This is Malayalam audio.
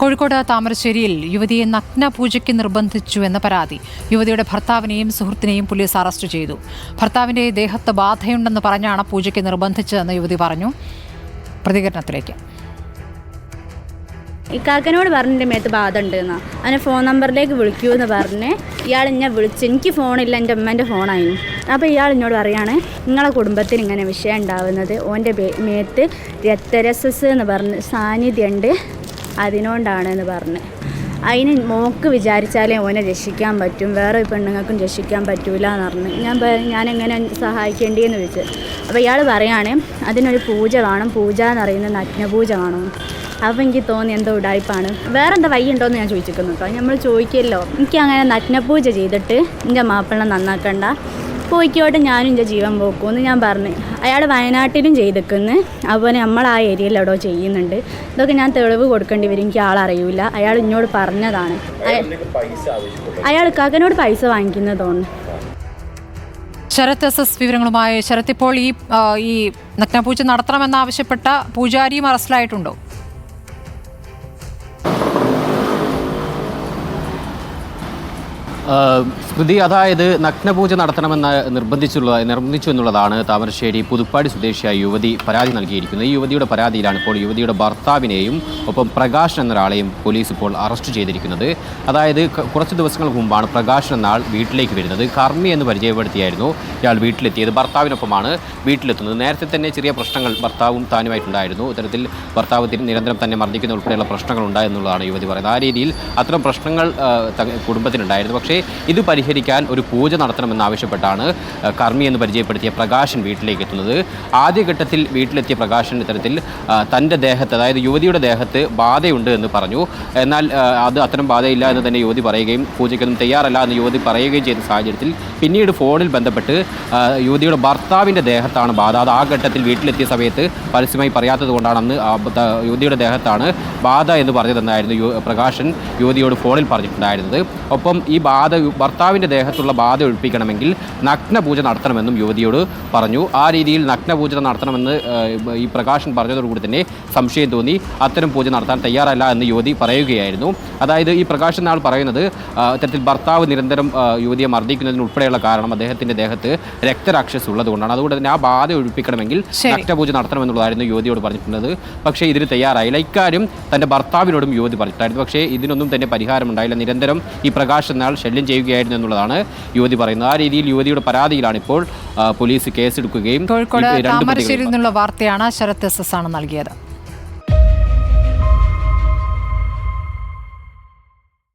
കോഴിക്കോട് താമരശ്ശേരിയിൽ യുവതിയെ നഗ്ന പൂജയ്ക്ക് നിർബന്ധിച്ചു എന്ന പരാതി. യുവതിയുടെ ഭർത്താവിനെയും സുഹൃത്തിനെയും പോലീസ് അറസ്റ്റ് ചെയ്തു. ഭർത്താവിന്റെ ദേഹത്ത് ബാധയുണ്ടെന്ന് പറഞ്ഞാണ് പൂജയ്ക്ക് നിർബന്ധിച്ചതെന്ന് യുവതി പറഞ്ഞു. പ്രതികരണത്തിലേക്ക്. ഇക്കാക്കനോട് പറഞ്ഞിട്ട് മേത്ത് ബാധ ഉണ്ട് എന്നാ അവനെ ഫോൺ നമ്പറിലേക്ക് വിളിക്കൂ എന്ന് പറഞ്ഞ് ഇയാൾ എന്നെ വിളിച്ച് എനിക്ക് ഫോണില്ല എന്റെ അമ്മേന്റെ ഫോണായിരുന്നു അപ്പോൾ ഇയാൾ എന്നോട് പറയാണ് നിങ്ങളെ കുടുംബത്തിന് ഇങ്ങനെ വിഷയം ഉണ്ടാവുന്നത് ഓന്റെ മേത്ത് രക്തരസസ് എന്ന് പറഞ്ഞ് സാന്നിധ്യമുണ്ട്. അതിനോണ്ടാണ് എന്ന് പറഞ്ഞ്. അതിന് മോക്ക് വിചാരിച്ചാലേ ഓനെ രക്ഷിക്കാൻ പറ്റും. വേറെ പെണ്ണുങ്ങൾക്കും രക്ഷിക്കാൻ പറ്റൂല എന്ന് പറഞ്ഞു. ഞാൻ ഞാൻ എങ്ങനെ സഹായിക്കേണ്ടിയെന്ന് ചോദിച്ചു. അപ്പോൾ ഇയാൾ പറയാണ് അതിനൊരു പൂജ കാണും. പൂജ എന്ന് പറയുന്നത് നഗ്നപൂജ കാണും. അപ്പോൾ എനിക്ക് തോന്നി എന്തോ ഉടായ്പാണ്. വേറെ എന്താ വഴി ഉണ്ടോയെന്ന് ഞാൻ ചോദിച്ചിരിക്കുന്നു കേട്ടോ നമ്മൾ ചോദിക്കല്ലോ. എനിക്ക് അങ്ങനെ നഗ്നപൂജ ചെയ്തിട്ട് എന്റെ മാപ്പിള നന്നാക്കണ്ട. പോയിക്കോട്ടെ ഞാനും എന്റെ ജീവൻ പോക്കുമെന്ന് ഞാൻ പറഞ്ഞു. അയാൾ വയനാട്ടിലും ചെയ്തിക്കുന്നു. അതുപോലെ നമ്മൾ ആ ഏരിയയിൽ എവിടെയോ ചെയ്യുന്നുണ്ട്. ഇതൊക്കെ ഞാൻ തെളിവ് കൊടുക്കേണ്ടി വരും. എനിക്ക് ആളറിയില്ല അയാൾ എന്നോട് പറഞ്ഞതാണ്. അയ- അയാൾ കാക്കനോട് പൈസ വാങ്ങിക്കുന്നത് തോന്നുന്നു. ശരത് എസ് എസ് വിവരങ്ങളുമായി ശരത് ഇപ്പോൾ ഈ ഈ നഗ്നപൂജ നടത്തണമെന്നാവശ്യപ്പെട്ട പൂജാരിയും അറസ്റ്റിലായിട്ടുണ്ടോ? സ്മൃതി അതായത് നഗ്നപൂജ നടത്തണമെന്ന് നിർബന്ധിച്ചുള്ള നിർബന്ധിച്ചു എന്നുള്ളതാണ് താമരശ്ശേരി പുതുപ്പാടി സ്വദേശിയായ യുവതി പരാതി നൽകിയിരിക്കുന്നത്. ഈ യുവതിയുടെ പരാതിയിലാണ് ഇപ്പോൾ യുവതിയുടെ ഭർത്താവിനെയും ഒപ്പം പ്രകാശൻ എന്നൊരാളെയും പോലീസ് ഇപ്പോൾ അറസ്റ്റ് ചെയ്തിരിക്കുന്നത്. അതായത് കുറച്ച് ദിവസങ്ങൾക്ക് മുമ്പാണ് പ്രകാശൻ എന്ന ആൾ വീട്ടിലേക്ക് വരുന്നത്. കർമ്മി എന്ന് പരിചയപ്പെടുത്തിയായിരുന്നു ഇയാൾ വീട്ടിലെത്തിയത്. ഭർത്താവിനൊപ്പമാണ് വീട്ടിലെത്തുന്നത്. നേരത്തെ തന്നെ ചെറിയ പ്രശ്നങ്ങൾ ഭർത്താവും താനുമായിട്ടുണ്ടായിരുന്നു. ഇത്തരത്തിൽ ഭർത്താവ് തിരി- നിരന്തരം തന്നെ മർദ്ദിക്കുന്ന ഉൾപ്പെടെയുള്ള പ്രശ്നങ്ങൾ ഉണ്ടായെന്നുള്ളതാണ് യുവതി പറയുന്നത്. ആ രീതിയിൽ അത്തരം പ്രശ്നങ്ങൾ കുടുംബത്തിനുണ്ടായിരുന്നു. പക്ഷേ ഇത് പരിഹരിക്കാൻ ഒരു പൂജ നടത്തണമെന്നാവശ്യപ്പെട്ടാണ് കർമ്മി എന്ന് പരിചയപ്പെടുത്തിയ പ്രകാശൻ വീട്ടിലേക്ക് എത്തുന്നത്. ആദ്യഘട്ടത്തിൽ വീട്ടിലെത്തിയ പ്രകാശൻ ഇത്തരത്തിൽ തന്റെ ദേഹത്ത് അതായത് യുവതിയുടെ ദേഹത്ത് ബാധയുണ്ട് എന്ന് പറഞ്ഞു. എന്നാൽ അത് അത്തരം ബാധയില്ല എന്ന് തന്നെ യുവതി പറയുകയും പൂജയ്ക്കൊന്നും തയ്യാറല്ല എന്ന് യുവതി പറയുകയും ചെയ്ത സാഹചര്യത്തിൽ പിന്നീട് ഫോണിൽ ബന്ധപ്പെട്ട് യുവതിയുടെ ഭർത്താവിന്റെ ദേഹത്താണ് ബാധ. അത് ആ ഘട്ടത്തിൽ വീട്ടിലെത്തിയ സമയത്ത് പരസ്യമായി പറയാത്തത് കൊണ്ടാണ് യുവതിയുടെ ദേഹത്താണ് ബാധ എന്ന് പറഞ്ഞതെന്നായിരുന്നു പ്രകാശൻ യുവതിയോട് ഫോണിൽ പറഞ്ഞിട്ടുണ്ടായിരുന്നത്. ഒപ്പം ഈ ബാധ ഭർത്താവിന്റെ ദേഹത്തുള്ള ബാധ ഒഴിപ്പിക്കണമെങ്കിൽ നഗ്നപൂജ നടത്തണമെന്നും യുവതിയോട് പറഞ്ഞു. ആ രീതിയിൽ നഗ്നപൂജ നടത്തണമെന്ന് ഈ പ്രകാശൻ പറഞ്ഞതോടുകൂടി തന്നെ സംശയം തോന്നി. അത്തരം പൂജ നടത്താൻ തയ്യാറല്ല എന്ന് യുവതി പറയുകയായിരുന്നു. അതായത് ഈ പ്രകാശൻ നാൾ പറയുന്നത് ഇത്തരത്തിൽ ഭർത്താവ് നിരന്തരം യുവതിയെ മർദ്ദിക്കുന്നതിന് ഉൾപ്പെടെയുള്ള കാരണം അദ്ദേഹത്തിന്റെ ദേഹത്ത് രക്തരാക്ഷസ് ഉള്ളതുകൊണ്ടാണ്. അതുകൊണ്ട് തന്നെ ആ ബാധ ഒഴിപ്പിക്കണമെങ്കിൽ. നഗ്നപൂജ നടത്തണമെന്നുള്ളതായിരുന്നു യുവതിയോട് പറഞ്ഞിട്ടുള്ളത്. പക്ഷേ ഇതിന് തയ്യാറായില്ല. ഇക്കാര്യം തന്റെ ഭർത്താവിനോടും യുവതി പറഞ്ഞിട്ടായിരുന്നു പക്ഷേ ഇതിനൊന്നും തന്നെ പരിഹാരമുണ്ടായില്ല. നിരന്തരം ഈ പ്രകാശൻ നാൾ ശല്യം ചെയ്യുകയായിരുന്നു എന്നുള്ളതാണ് യുവതി പറയുന്നത്. ആ രീതിയിൽ യുവതിയുടെ പരാതിയിലാണ് ഇപ്പോൾ പോലീസ് കേസെടുക്കുകയും കോഴിക്കോട് താമരശ്ശേരിയിൽ നിന്നുള്ള വാർത്തയാണ് ശരത് എസ് എസ് ആണ് നൽകിയത്.